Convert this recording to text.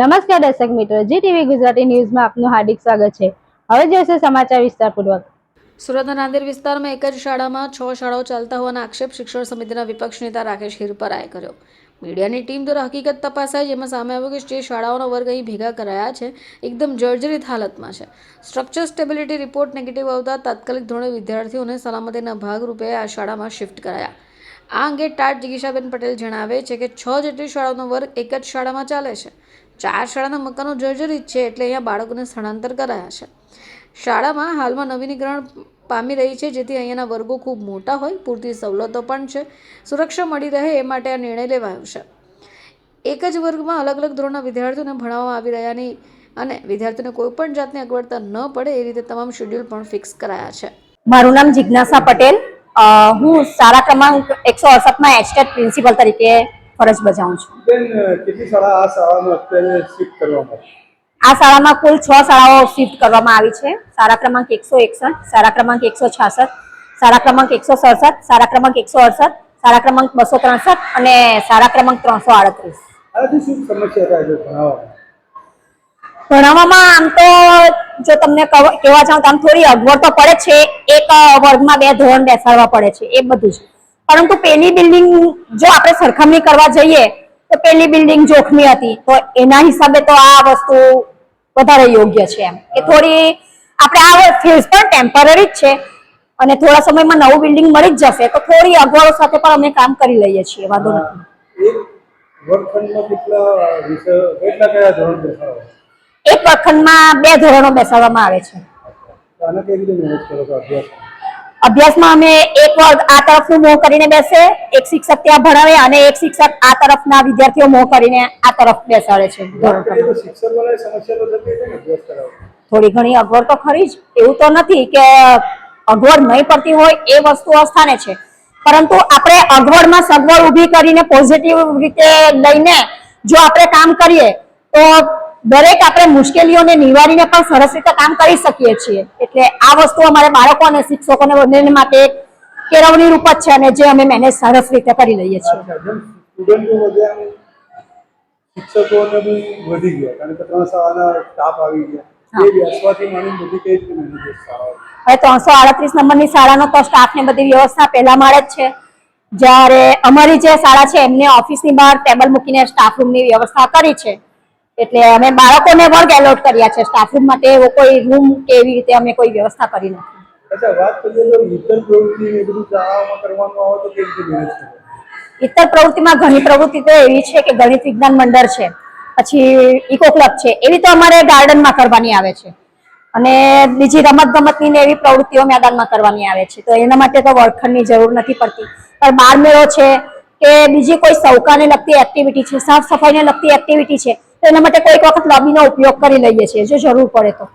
નમસ્કાર દર્શક મિત્રો જી ટીવી ગુજરાતી ન્યૂઝમાં આપનું હાર્દિક સ્વાગત છે. હવે જોઈશે સમાચાર વિસ્તારપૂર્વક. સુરતના નાંદેડ વિસ્તારમાં એક જ શાળામાં છ શાળાઓ ચાલતા હોવાના આક્ષેપ શિક્ષણ સમિતિના વિપક્ષ નેતા રાકેશ હિરપરાએ કર્યો. મીડિયાની ટીમ દ્વારા હકીકત તપાસાઈ જેમાં સામે આવ્યું કે જે શાળાઓનો વર્ગ અહીં ભેગા કરાયા છે, એકદમ જર્જરિત હાલતમાં છે. સ્ટ્રક્ચર સ્ટેબિલિટી રિપોર્ટ નેગેટિવ આવતા તાત્કાલિક ધોરણે વિદ્યાર્થીઓને સલામતીના ભાગરૂપે આ શાળામાં શિફ્ટ કરાયા. આ અંગે ટાટ જિગીશાબેન પટેલ જણાવે છે કે છ જેટલી શાળાઓનો વર્ગ એક જ શાળામાં ચાલે છે. ચાર શાળાના મકાનો જર્જરિત છે એટલે અહીંયા બાળકોને સ્થળાંતર કરાયા છે. શાળામાં હાલમાં નવીનીકરણ પામી રહી છે, જેથી અહીંયાના વર્ગો ખૂબ મોટા હોય, પૂરતી સવલતો પણ છે, સુરક્ષા મળી રહે એ માટે આ નિર્ણય લેવાયો છે. એક જ વર્ગમાં અલગ અલગ ધોરણના વિદ્યાર્થીઓને ભણાવવામાં આવી રહ્યાની અને વિદ્યાર્થીઓને કોઈ પણ જાતની અગવડતા ન પડે એ રીતે તમામ શેડ્યુલ પણ ફિક્સ કરાયા છે. મારું નામ જિજ્ઞાસા પટેલ. હું સારા ક્રમાંક એકસો અડસઠમાં એસ્ટેટ પ્રિન્સિપલ તરીકે ફરજ બજાવું છું? આ શાળામાં કુલ છ શાળાઓ શિફ્ટ કરવામાં આવી છે. સારા ક્રમાંક એકસો એકસઠ સારા ક્રમાંક એકસો છાસઠ સારા ક્રમાંક એકસો સડસઠ સારા ક્રમાંક એકસો અડસઠ સારા ક્રમાંક બસો ત્રણસઠ અને સારા ક્રમાંક ત્રણસો આડત્રીસ. ભણાવવામાં આમ તો જો તમને કહેવા જાઉં તો આમ થોડી અગવડ તો પડે છે. એક વર્ગમાં બે ધોરણ બેસાડવા પડે છે. એ બધું જ. પરંતુ પેલી બિલ્ડિંગ જો આપણે સરખામણી કરવા જઈએ, તો પેલી બિલ્ડિંગ જોખમી હતી. તો એના હિસાબે તો આ વસ્તુ વધારે યોગ્ય છે એમ. કે થોડી, આપણે આ ફેઝ પણ ટેમ્પરરી જ છે. અને થોડા સમયમાં નવું બિલ્ડિંગ મળી જ જશે. તો થોડી અગવડો સાથે પણ અમે કામ કરી લઈએ છીએ. વાંધો નથી. વર્ગખંડમાં કેટલા કેટલા કયા ધોરણ બેસાડો એક વર્ગખંડમાં બે ધોરણો બેસાડવામાં આવે છે. અભ્યાસમાં અમે એક વર્ગ આ તરફનું મોં કરીને બેસે એક શિક્ષક ત્યાં ભણાવે અને એક શિક્ષક આ તરફના વિદ્યાર્થીઓ મોં કરીને આ તરફ બેસાડે છે થોડી ઘણી અગવડ તો ખરી જ એવું તો નથી કે અગવડ નહીં પડતી હોય એ વસ્તુ અસ્થાને છે. પરંતુ આપણે અગવડમાં સગવડ ઊભી કરીને પોઝિટિવ રીતે લઈને જો આપણે કામ કરીએ તો દરેક આપણે મુશ્કેલીઓને નિવારીને પણ સરસ રીતે કામ કરી શકીએ છીએ. એટલે આ વસ્તુ અમારે બાળકો અને શિક્ષકોને બંને માટે એક કેળવણી રૂપ જ છે અને જે અમે મેનેજ સરસ રીતે કરી લઈએ છીએ. અચ્છા જેમ સ્ટુડન્ટો વધ્યા એમ શિક્ષકોને બી વધી ગયા કારણ કે ત્રણ શાળાના સ્ટાફ આવી ગયા. એ બેસવાથી માંડીને બધી કઈ રીતે મેનેજ શાળાઓ? હવે ત્રણસો આડત્રીસ નંબરની શાળાનો તો સ્ટાફને બધી વ્યવસ્થા પહેલા માળે જ છે. જ્યારે અમારી જે શાળા છે એમને ઓફિસની બહાર ટેબલ મૂકીને સ્ટાફ રૂમની વ્યવસ્થા કરી છે. એટલે અમે બાળકોને વર્ગ એલોટ કર્યા છે. સ્ટાફ રૂમ માટે એવો કોઈ રૂમ કે એવી રીતે અમે કોઈ વ્યવસ્થા કરી નથી. ઇતર પ્રવૃત્તિમાં ઘણી પ્રવૃત્તિ તો એવી છે કે ગણિત વિજ્ઞાન મંડળ છે પછી ઇકો ક્લબ છે. એવી તો અમારે ગાર્ડનમાં કરવાની આવે છે. અને બીજી રમત ગમતની ને એવી પ્રવૃત્તિઓ મેદાનમાં કરવાની આવે છે. તો એના માટે તો વર્ગખંડની જરૂર નથી પડતી. પણ બાળ મેળો છે કે બીજી કોઈ સૌકાને લગતી એક્ટિવિટી છે સાફ સફાઈને લગતી એક્ટિવિટી છે એના માટે કોઈક વખત લોબીનો ઉપયોગ કરી લઈએ છીએ જો જરૂર પડે તો.